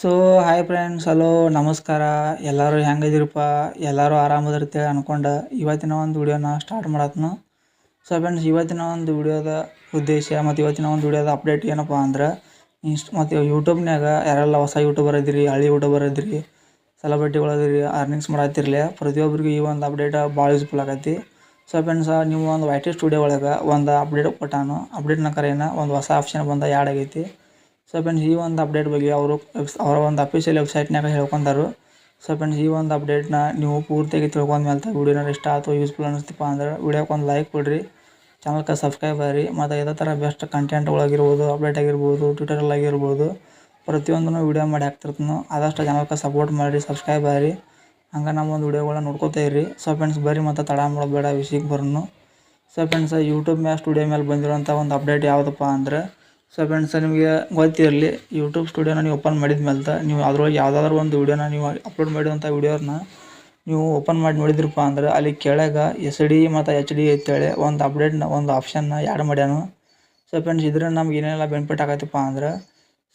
So hi friends hello ನಮಸ್ಕಾರ. ಎಲ್ಲರೂ ಹೆಂಗದಿರಪ್ಪ ಎಲ್ಲರೂ ಆರಾಮದಿರ್ತೇವೆ ಅಂದ್ಕೊಂಡು ಇವತ್ತಿನ ಒಂದು ವಿಡಿಯೋನ ಸ್ಟಾರ್ಟ್ ಮಾಡತ್ನು. ಸೊ ಫ್ರೆಂಡ್ಸ್ ಇವತ್ತಿನ ಒಂದು ವಿಡಿಯೋದ ಉದ್ದೇಶ ಮತ್ತು ಇವತ್ತಿನ ಒಂದು ವಿಡಿಯೋದ ಅಪ್ಡೇಟ್ ಏನಪ್ಪ ಅಂದ್ರೆ ಇನ್ಸ್ಟ್ ಮತ್ತು ಯೂಟ್ಯೂಬ್ನಾಗ ಯಾರೆಲ್ಲ ಹೊಸ ಯೂಟ್ಯೂಬರ್ ಇದ್ದೀರಿ, ಹಳ್ಳಿ ಯೂಟ್ಯೂಬರ್ ಇದ್ದೀರಿ ಸೆಲೆಬ್ರಿಟಿಗಳು ಅದಿರಿ ಅರ್ನಿಂಗ್ಸ್ ಮಾಡತ್ತಿರಲಿ ಪ್ರತಿಯೊಬ್ಬರಿಗೂ ಈ ಒಂದು ಅಪ್ಡೇಟ್ ಭಾಳ ಯೂಸ್ಫುಲ್ ಆಗೈತಿ. ಸೊ ಫ್ರೆಂಡ್ಸ್ ನೀವು ಒಂದು ವೈಟಿ ಸ್ಟುಡಿಯೋ ಒಳಗೆ ಒಂದು ಅಪ್ಡೇಟ್ ಕೊಟ್ಟಾನು. ಅಪ್ಡೇಟ್ನ ಕರೆಯನ್ನು ಒಂದು ಹೊಸ ಆಪ್ಷನ್ ಬಂದ ಆ್ಯಡ್ ಆಗೈತಿ. ಸೊ ಫ್ರೆಂಡ್ಸ್ ಈ ಒಂದು ಅಪ್ಡೇಟ್ ಬಗ್ಗೆ ಅವರು ಅವರ ಒಂದು ಅಫಿಷಿಯಲ್ ವೆಬ್ಸೈಟ್ನಾಗ ಹೇಳ್ಕೊಂಡಾರು. ಸೊ ಫ್ರೆಂಡ್ಸ್ ಈ ಒಂದು ಅಪ್ಡೇಟ್ನ ನೀವು ಪೂರ್ತಿಯಾಗಿ ತಿಳ್ಕೊಂಡ್ಮೇಲೆ ವೀಡಿಯೋನ ಇಷ್ಟ ಆಯಿತು ಯೂಸ್ಫುಲ್ ಅನ್ನಿಸ್ತಪ್ಪ ಅಂದ್ರೆ ವೀಡಿಯೋಕ್ಕೆ ಒಂದು ಲೈಕ್ ಕೊಡ್ರಿ. ಚಾನಲ್ಗೆ ಸಬ್ಸ್ಕ್ರೈಬ್ ಆಗಿರಿ. ಮತ್ತು ಇದೇ ಥರ ಬೆಸ್ಟ್ ಕಂಟೆಂಟ್ಗಳಾಗಿರ್ಬೋದು ಅಪ್ಡೇಟ್ ಆಗಿರ್ಬೋದು ಟ್ವಿಟರಲ್ಲಿ ಆಗಿರ್ಬೋದು, ಪ್ರತಿಯೊಂದನ್ನು ವೀಡಿಯೋ ಮಾಡಿ ಹಾಕ್ತಿರ್ತೀನಿ. ಆದಷ್ಟು ಚಾನಲ್ಗೆ ಸಪೋರ್ಟ್ ಮಾಡಿರಿ ಸಬ್ಸ್ಕ್ರೈಬ್ ಆಗಿರಿ. ಹಂಗೆ ನಮ್ಮ ಒಂದು ವೀಡಿಯೋಗಳನ್ನ ನೋಡ್ಕೋತಾ ಇರಿ ಸೊ ಫ್ರೆಂಡ್ಸ್ ಬರ್ರಿ ಮತ್ತು ತಡ ಮಾಡೋದು ಬೇಡ, ವಿಷಯಕ್ಕೆ ಬರೋನು. ಸೊ ಫ್ರೆಂಡ್ಸ್ ಯೂಟ್ಯೂಬ್ ಮೇಲೆ ಸ್ಟುಡಿಯೋ ಮೇಲೆ ಬಂದಿರೋಂಥ ಒಂದು ಅಪ್ಡೇಟ್ ಯಾವುದಪ್ಪ ಅಂದ್ರೆ ಸೊ ಫ್ರೆಂಡ್ಸ್ ನಿಮಗೆ ಗೊತ್ತಿರಲಿ ಯೂಟ್ಯೂಬ್ ಸ್ಟುಡಿಯೋನ ನೀವು ಓಪನ್ ಮಾಡಿದ ಮೇಲೆ ನೀವು ಅದ್ರೊಳಗೆ ಯಾವುದಾದ್ರು ಒಂದು ವೀಡಿಯೋನ ನೀವು ಅಪ್ಲೋಡ್ ಮಾಡಿದಂಥ ವೀಡಿಯೋನ ನೀವು ಓಪನ್ ಮಾಡಿ ನೋಡಿದ್ರಪ್ಪ ಅಂದ್ರೆ ಅಲ್ಲಿ ಕೆಳಗೆ ಎಸ್ ಡಿ ಮತ್ತು ಎಚ್ ಡಿ ಅಂತೇಳಿ ಒಂದು ಅಪ್ಡೇಟ್ನ ಒಂದು ಆಪ್ಷನ್ನ ಆ್ಯಡ್ ಮಾಡ್ಯಾನು. ಸೊ ಫ್ರೆಂಡ್ಸ್ ಇದ್ರಿಂದ ನಮ್ಗೆ ಏನೆಲ್ಲ ಬೆನಿಫಿಟ್ ಆಗತ್ತಪ್ಪ ಅಂದ್ರೆ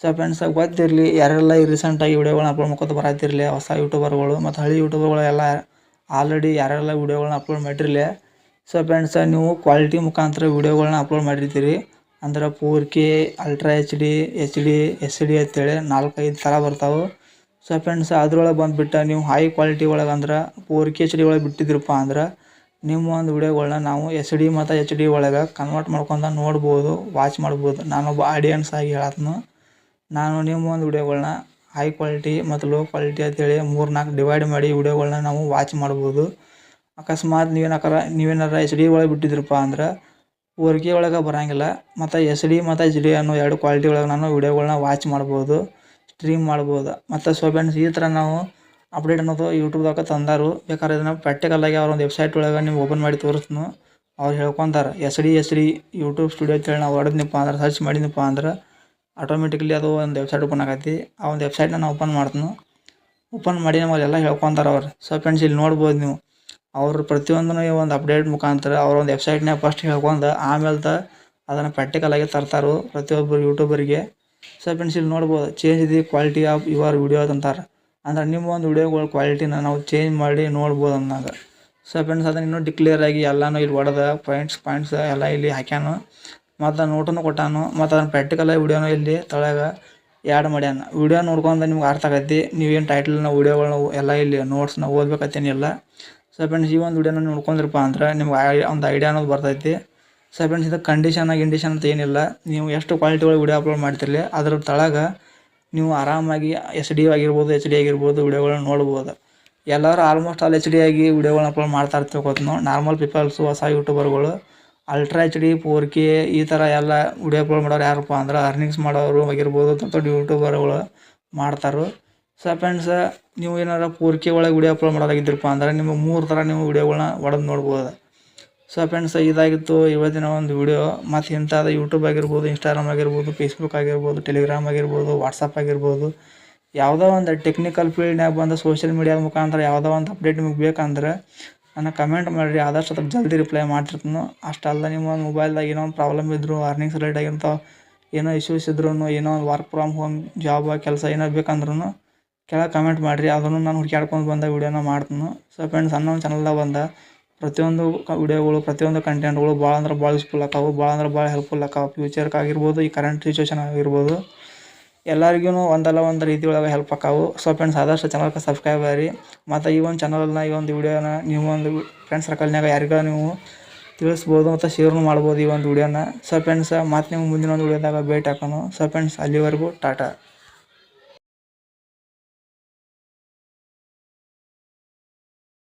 ಸೊ ಫ್ರೆಂಡ್ಸ್ ಗೊತ್ತಿರಲಿ, ಯಾರೆಲ್ಲ ಈ ರೀಸೆಂಟಾಗಿ ವೀಡಿಯೋಗಳನ್ನ ಅಪ್ಲೋಡ್ ಮಾಡ್ಕೊತ ಬರತ್ತಿರಲಿ ಹೊಸ ಯೂಟ್ಯೂಬರ್ಗಳು ಮತ್ತು ಹಳಿ ಯೂಟ್ಯೂಬರ್ಗಳು ಎಲ್ಲ ಆಲ್ರೆಡಿ ಯಾರೆಲ್ಲ ವೀಡಿಯೋಗಳನ್ನ ಅಪ್ಲೋಡ್ ಮಾಡಿರಲಿ. ಸೊ ಫ್ರೆಂಡ್ಸ್ ನೀವು ಕ್ವಾಲಿಟಿ ಮುಖಾಂತರ ವೀಡಿಯೋಗಳನ್ನ ಅಪ್ಲೋಡ್ ಮಾಡಿರ್ತೀರಿ. ಅಂದ್ರೆ four K ultra H D H D S D ಅಂತೇಳಿ ನಾಲ್ಕೈದು ಥರ ಬರ್ತಾವೆ. ಸೊ ಫ್ರೆಂಡ್ಸ್ ಅದ್ರೊಳಗೆ ಬಂದುಬಿಟ್ಟು ನೀವು ಹೈ ಕ್ವಾಲಿಟಿ ಒಳಗೆ ಅಂದ್ರೆ ಫೋರ್ ಕೆ ಎಚ್ ಡಿ ಒಳಗೆ ಬಿಟ್ಟಿದ್ರಪ್ಪ ಅಂದ್ರೆ ನಿಮ್ಮ ಒಂದು ವಿಡಿಯೋಗಳನ್ನ ನಾವು ಎಸ್ ಡಿ ಮತ್ತು ಎಚ್ ಡಿ ಒಳಗೆ ಕನ್ವರ್ಟ್ ಮಾಡ್ಕೊಂಡು ನೋಡ್ಬೋದು ವಾಚ್ ಮಾಡ್ಬೋದು. ನಾನೊಬ್ಬ ಆಡಿಯನ್ಸ್ ಆಗಿ ಹೇಳತ್ನು. ನಾನು ನಿಮ್ಮ ಒಂದು ವಿಡಿಯೋಗಳನ್ನ ಹೈ ಕ್ವಾಲಿಟಿ ಮತ್ತು ಲೋ ಕ್ವಾಲಿಟಿ ಅಂತೇಳಿ ಮೂರು ನಾಲ್ಕು ಡಿವೈಡ್ ಮಾಡಿ ವಿಡಿಯೋಗಳನ್ನ ನಾವು ವಾಚ್ ಮಾಡ್ಬೋದು. ಅಕಸ್ಮಾತ್ ನೀವೇನಾಕಾರ, ನೀವೇನಾರ ಎಚ್ ಡಿ ಒಳಗೆ ಬಿಟ್ಟಿದ್ರಪ್ಪ ಅಂದ್ರೆ ಕೆ ಒಳಗೆ ಬರೋಂಗಿಲ್ಲ. ಮತ್ತು ಎಸ್ ಡಿ ಮತ್ತು ಎಚ್ ಡಿ ಅನ್ನೋ ಎರಡು ಕ್ವಾಲಿಟಿ ಒಳಗೆ ನಾನು ವೀಡಿಯೋಗಳನ್ನ ವಾಚ್ ಮಾಡ್ಬೋದು ಸ್ಟ್ರೀಮ್ ಮಾಡ್ಬೋದು. ಮತ್ತು ಸೊ ಫ್ರೆಂಡ್ಸ್ ಈ ಥರ ನಾವು ಅಪ್ಡೇಟ್ ಅನ್ನೋದು ಯೂಟ್ಯೂಬ್ದಾಗ ತಂದರು. ಬೇಕಾದ್ರೆ ಇದನ್ನು ಪ್ರಾಕ್ಟಿಕಲಾಗಿ ಅವ್ರ ಒಂದು ವೆಬ್ಸೈಟ್ ಒಳಗೆ ನೀವು ಓಪನ್ ಮಾಡಿ ತೋರಿಸ್ತು ಅವ್ರು ಹೇಳ್ಕೊಂತಾರೆ, S D S D YouTube studio ಅಂತೇಳಿ ನಾವು ಹೊಡೆದ್ನಪ್ಪ ಅಂದ್ರೆ ಸರ್ಚ್ ಮಾಡಿದ್ನಪ್ಪ ಅಂದ್ರೆ ಆಟೋಮೆಟಿಕಲಿ ಅದು ಒಂದು ವೆಬ್ಸೈಟ್ ಓಪನ್ ಆಗೈತಿ. ಆ ಒಂದು ವೆಬ್ಸೈಟ್ನ ನಾನು ಓಪನ್ ಮಾಡ್ತೀನಿ. ಓಪನ್ ಮಾಡಿ ನಮಗೆ ಎಲ್ಲ ಹೇಳ್ಕೊಂತಾರೆ ಅವ್ರು. ಸೊ ಫ್ರೆಂಡ್ಸ್ ಇಲ್ಲಿ ನೋಡ್ಬೋದು ನೀವು. ಅವ್ರು ಪ್ರತಿಯೊಂದನ್ನು ಈ ಒಂದು ಅಪ್ಡೇಟ್ ಮುಖಾಂತರ ಅವ್ರ ಒಂದು ವೆಬ್ಸೈಟ್ನಾಗ ಫಸ್ಟ್ ಹೇಳ್ಕೊಂಡು ಆಮೇಲೆ ಅದನ್ನು ಪ್ರಾಕ್ಟಿಕಲಾಗಿ ತರ್ತಾರೆ ಪ್ರತಿಯೊಬ್ಬರು ಯೂಟ್ಯೂಬರಿಗೆ ಸೊ ಫ್ರೆಂಡ್ಸ್ ಇಲ್ಲಿ ನೋಡ್ಬೋದು change the quality of your video ಅಂತಾರೆ. ಅಂದ್ರೆ ನಿಮ್ಮ ಒಂದು ವಿಡಿಯೋಗಳ ಕ್ವಾಲಿಟಿನ ನಾವು ಚೇಂಜ್ ಮಾಡಿ ನೋಡ್ಬೋದು ಅಂದಾಗ. ಸೊ ಫ್ರೆಂಡ್ಸ್ ಅದನ್ನು ಇನ್ನೂ ಡಿಕ್ಲೇರ್ ಆಗಿ ಎಲ್ಲನೂ ಇಲ್ಲಿ ಹೊಡೆದ ಪಾಯಿಂಟ್ಸ್ ಪಾಯಿಂಟ್ಸ್ ಎಲ್ಲ ಇಲ್ಲಿ ಹಾಕ್ಯಾನು. ಮತ್ತು ನೋಟನ್ನು ಕೊಟ್ಟಾನು. ಮತ್ತು ಅದನ್ನು ಪ್ರಾಕ್ಟಿಕಲಾಗಿ ವಿಡಿಯೋನು ಇಲ್ಲಿ ತಳಗ ಆ್ಯಡ್ ಮಾಡ್ಯಾನ. ವಿಡಿಯೋ ನೋಡ್ಕೊಂಡು ನಿಮ್ಗೆ ಅರ್ಥ ಆಗೈತಿ. ನೀವೇನು ಟೈಟಲ್ನ ವಿಡಿಯೋಗಳನ್ನ ಎಲ್ಲ ಇಲ್ಲಿ ನೋಟ್ಸ್ನ ಓದ್ಬೇಕತ್ತೇನಿಲ್ಲ. ಸೊ ಫ್ರೆಂಡ್ಸ್ ಈ ಒಂದು ವಿಡಿಯೋನ ನೋಡ್ಕೊಂಡ್ರಪ್ಪ ಅಂದ್ರೆ ನಿಮ್ಗೆ ಒಂದು ಐಡಿಯಾ ಅನ್ನೋದು ಬರ್ತೈತಿ. ಸೊ ಫ್ರೆಂಡ್ಸ್ ಇದು ಕಂಡೀಷನ್ ಗಿಂಡೀಷನ್ ಅಂತ ಏನಿಲ್ಲ. ನೀವು ಎಷ್ಟು ಕ್ವಾಲಿಟಿ ಒಳಗೆ ವಿಡಿಯೋ ಅಪ್ಲೋಡ್ ಮಾಡ್ತಿರಲಿ, ಅದ್ರ ತಳಗ ನೀವು ಆರಾಮಾಗಿ ಎಸ್ ಡಿ ಆಗಿರ್ಬೋದು ಎಚ್ ಡಿ ಆಗಿರ್ಬೋದು ವಿಡಿಯೋಗಳನ್ನ ನೋಡ್ಬೋದು. ಎಲ್ಲರೂ ಆಲ್ಮೋಸ್ಟ್ ಆಲ್ ಎಚ್ ಡಿ ಆಗಿ ವಿಡಿಯೋಗಳನ್ನ ಅಪ್ಲೋಡ್ ಮಾಡ್ತಾ ನಾವು ನಾರ್ಮಲ್ ಪೀಪಲ್ಸು ಹೊಸ ಯೂಟ್ಯೂಬರ್ಗಳು ultra H D four K ಈ ಥರ ಎಲ್ಲ ವಿಡಿಯೋ ಅಪ್ಲೋಡ್ ಮಾಡೋರು ಯಾರಪ್ಪ ಅಂದ್ರೆ ಅರ್ನಿಂಗ್ಸ್ ಮಾಡೋರು ಆಗಿರ್ಬೋದು, ದೊಡ್ಡ ದೊಡ್ಡ ಯೂಟ್ಯೂಬರ್ಗಳು ಮಾಡ್ತಾರೆ ಸೊ ಫ್ರೆಂಡ್ಸ್ ನೀವು ಏನಾರ ಫೋರ್ ಕೆ ಒಳಗೆ ವಿಡಿಯೋ ಅಪ್ಲೋಡ್ ಮಾಡೋದಾಗಿದ್ದಿರಪ್ಪ ಅಂದ್ರೆ ನಿಮಗೆ ಮೂರು ಥರ ನೀವು ವಿಡಿಯೋಗಳನ್ನ ಒಡೆದು ನೋಡ್ಬೋದು. ಸೊ ಫ್ರೆಂಡ್ಸ್ ಇದಾಗಿತ್ತು ಇವತ್ತಿನ ಒಂದು ವಿಡಿಯೋ ಮತ್ತು ಇಂಥದ್ದು ಯೂಟ್ಯೂಬ್ ಆಗಿರ್ಬೋದು ಇನ್ಸ್ಟಾಗ್ರಾಮ್ ಆಗಿರ್ಬೋದು ಫೇಸ್ಬುಕ್ ಆಗಿರ್ಬೋದು ಟೆಲಿಗ್ರಾಮ್ ಆಗಿರ್ಬೋದು ವಾಟ್ಸಪ್ ಆಗಿರ್ಬೋದು. ಯಾವುದೋ ಒಂದು ಟೆಕ್ನಿಕಲ್ ಫೀಲ್ಡ್ನಾಗ ಬಂದು ಸೋಷಿಯಲ್ ಮೀಡಿಯಾದ ಮುಖಾಂತರ ಯಾವುದೋ ಒಂದು ಅಪ್ಡೇಟ್ ನಿಮಗೆ ಬೇಕಂದ್ರೆ ನನ್ನ ಕಮೆಂಟ್ ಮಾಡಿರಿ, ಆದಷ್ಟು ಅದಕ್ಕೆ ಜಲ್ದಿ ರಿಪ್ಲೈ ಮಾಡ್ತಿರ್ತೀನಿ. ಅಷ್ಟಲ್ಲ ನಿಮ್ಮ ಮೊಬೈಲ್ದಾಗ ಏನೋ ಒಂದು ಪ್ರಾಬ್ಲಮ್ ಇದ್ದರು ಅರ್ನಿಂಗ್ಸ್ ರೇಟ್ ಆಗಿರ್ತಾವೆ ಏನೋ ಇಶ್ಯೂಸ್ ಇದ್ರೂ ಏನೋ ಒಂದು ವರ್ಕ್ ಫ್ರಮ್ ಹೋಮ್ ಜಾಬ್ ಕೆಲಸ ಏನೋ ಬೇಕಂದ್ರೂ ಕೆಳಗೆ ಕಮೆಂಟ್ ಮಾಡಿರಿ. ಅದನ್ನು ನಾನು ಹುಡ್ಕ್ಯಾಡ್ಕೊಂಡು ಬಂದ ವೀಡಿಯೋನ ಮಾಡ್ತೀನಿ. ಸೊ ಫ್ರೆಂಡ್ಸ್ ಅನ್ನೊಂದು ಚಾನಲ್ದಾಗ ಬಂದ. ಪ್ರತಿಯೊಂದು ವಿಡಿಯೋಗಳು ಪ್ರತಿಯೊಂದು ಕಂಟೆಂಟ್ಗಳು ಭಾಳ ಅಂದ್ರೆ ಭಾಳ ಯೂಸ್ಫುಲ್ ಆಕಾವು ಭಾಳ ಅಂದ್ರೆ ಭಾಳ ಹೆಲ್ಪ್ಫುಲ್ ಆಕಾವು ಫ್ಯೂಚರ್ಗೆ ಆಗಿರ್ಬೋದು, ಈ ಕರೆಂಟ್ ಸಿಚುವೇಶನ್ ಆಗಿರ್ಬೋದು. ಎಲ್ಲರಿಗೂ ಒಂದಲ್ಲ ಒಂದು ರೀತಿ ಒಳಗೆ ಹೆಲ್ಪ್ ಆಕಾವು ಸೊ ಫ್ರೆಂಡ್ಸ್ ಆದಷ್ಟು ಚಾನಲ್ಗೆ ಸಬ್ಸ್ಕ್ರೈಬ್ ಆಗಿರಿ. ಮತ್ತು ಈ ಒಂದು ಚಾನಲ್ನ ಈ ಒಂದು ವಿಡಿಯೋನ ನೀವು ಒಂದು ಫ್ರೆಂಡ್ಸ್ ಸರ್ಕಲ್ನಾಗ ಯಾರಿಗೂ ನೀವು ತಿಳಿಸ್ಬೋದು ಮತ್ತು ಶೇರ್ನು ಮಾಡ್ಬೋದು ಈ ಒಂದು ವಿಡಿಯೋನ ಸೊ ಫ್ರೆಂಡ್ಸ್ ಮತ್ತು ನೀವು ಮುಂದಿನ ಒಂದು ವೀಡಿಯೋದಾಗ ಭೇಟಿ ಹಾಕೋಣ ಸೊ ಫ್ರೆಂಡ್ಸ್ ಅಲ್ಲಿವರೆಗೂ ಟಾಟಾ.